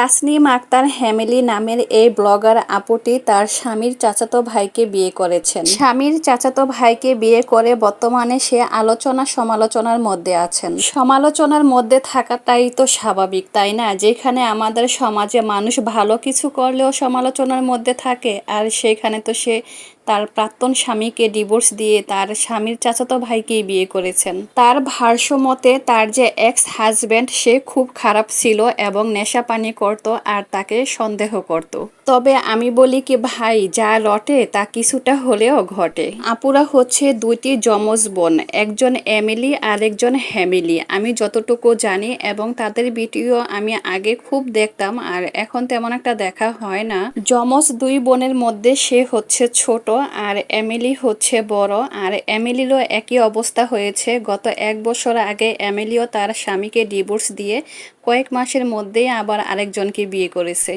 তাসনিম আক্তার হ্যামিলি নামের এই ব্লগার আপুটি তার স্বামীর চাচাতো ভাইকে বিয়ে করেছেন। স্বামীর চাচাতো ভাইকে বিয়ে করে বর্তমানে সে আলোচনা সমালোচনার মধ্যে আছেন। সমালোচনার মধ্যে থাকাটাই তো স্বাভাবিক, তাই না? যেখানে আমাদের সমাজে মানুষ ভালো কিছু করলেও সমালোচনার মধ্যে থাকে, আর সেখানে তো সে তার প্রাক্তন স্বামীকে ডিভোর্স দিয়ে তার স্বামীর চাচাতো ভাইকেই বিয়ে করেছেন। তার ভারসমতে তার যে এক্স হাজব্যান্ড সে খুব খারাপ ছিল এবং নেশা পানি করত আর তাকে সন্দেহ করত। তবে আমি বলি কি, ভাই, যা রটে তা কিছুটা হলেও ঘটে। আপুরা হচ্ছে দুইটি যমজ বোন, একজন এমিলি আর একজন হ্যামিলি। আমি যতটুকু জানি এবং তাদের ভিডিও আমি আগে খুব দেখতাম আর এখন তেমন একটা দেখা হয় না। যমজ দুই বোনের মধ্যে সে হচ্ছে ছোট আর এমিলি হচ্ছে বড় আর এমিলিরও একই অবস্থা হয়েছে। গত এক বছর আগে এমিলিও তার স্বামীকে ডিভোর্স দিয়ে কয়েক মাসের মধ্যেই আবার আরেকজনকে বিয়ে করেছে।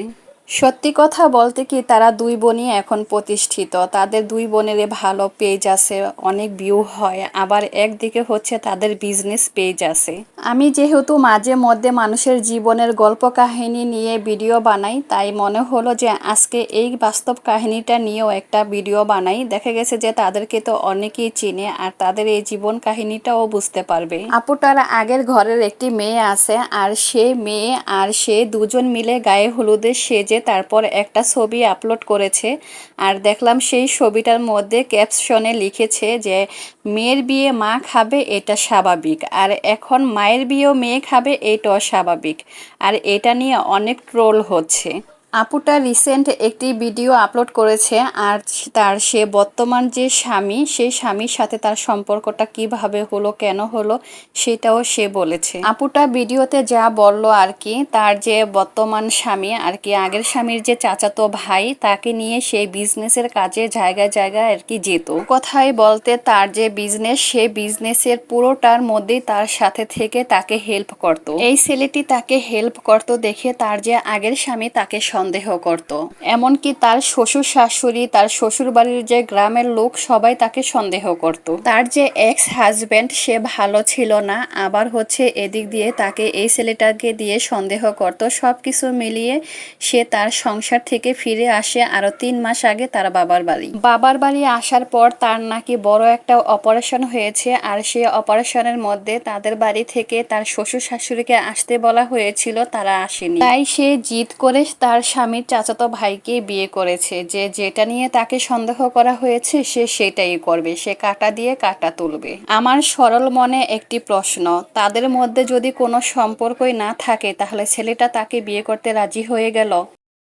সত্যি কথা বলতে কি, তারা দুই বোনই এখন প্রতিষ্ঠিত। তাদের দুই বোনের ভালো পেজ আছে, অনেক ভিউ হয়। আবার একদিকে হচ্ছে তাদের বিজনেস পেজ আছে। আমি যেহেতু মাঝে মধ্যে মানুষের জীবনের গল্প কাহিনী নিয়ে ভিডিও বানাই, তাই মনে হলো যে আজকে এই বাস্তব কাহিনীটা নিয়েও একটা ভিডিও বানাই। দেখা গেছে যে তাদেরকে তো অনেকেই চিনে আর তাদের এই জীবন কাহিনীটাও বুঝতে পারবে। আপুটার আগের ঘরের একটি মেয়ে আছে আর সে মেয়ে আর সে দুজন মিলে গায়ে হলুদে সেজে তারপর একটা ছবি আপলোড করেছে। আর দেখলাম সেই ছবিটার মধ্যে ক্যাপশনে লিখেছে যে, মেয়ের বিয়ে মা খাবে এটা স্বাভাবিক। আর এখন মায়ের বিয়েও মেয়ে খাবে এটাও স্বাভাবিক। আর এটা নিয়ে অনেক ট্রোল হচ্ছে। আপুটা রিসেন্ট একটি ভিডিও আপলোড করেছে আর তার সে বর্তমান যে স্বামী, সেই স্বামীর সাথে তার সম্পর্কটা কীভাবে হলো, কেন হলো, সেটাও সে বলেছে। আপুটা ভিডিওতে যা বলল আর কি, তার যে বর্তমান স্বামী আর কি, আগের স্বামীর যে চাচাতো ভাই, তাকে নিয়ে সেই বিজনেসের কাজে জায়গায় জায়গায় আর কি যেত। কথাই বলতে তার যে বিজনেস সে বিজনেসের পুরোটার মধ্যেই তার সাথে থেকে তাকে হেল্প করত। এই ছেলেটি তাকে হেল্প করত দেখে তার যে আগের স্বামী, তাকে সন্দেহ করত। এমনকি তার শ্বশুর শাশুড়ি, তার শ্বশুর বাড়ির যে গ্রামের লোক, সবাই তাকে সন্দেহ করত। তার যে এক্স হাজব্যান্ড সে ভালো ছিল না। আবার হচ্ছে এদিক দিয়ে তাকে এই ছেলেটাকে দিয়ে সন্দেহ করত। সব কিছু মিলিয়ে সে তার সংসার থেকে ফিরে আসে আরও তিন মাস আগে তার বাবার বাড়ি। বাবার বাড়ি আসার পর তার নাকি বড় একটা অপারেশন হয়েছে। আর সে অপারেশনের মধ্যে তাদের বাড়ি থেকে তার শ্বশুর শাশুড়িকে আসতে বলা হয়েছিল, তারা আসেনি। তাই সে জিদ করে তার স্বামীর চাচাতো ভাইকে বিয়ে করেছে। যে যেটা নিয়ে তাকে সন্দেহ করা হয়েছে, সে সেটাই করবে। সে কাটা দিয়ে কাটা তুলবে। আমার সরল মনে একটি প্রশ্ন, তাদের মধ্যে যদি কোনো সম্পর্কই না থাকে, তাহলে ছেলেটা তাকে বিয়ে করতে রাজি হয়ে গেল?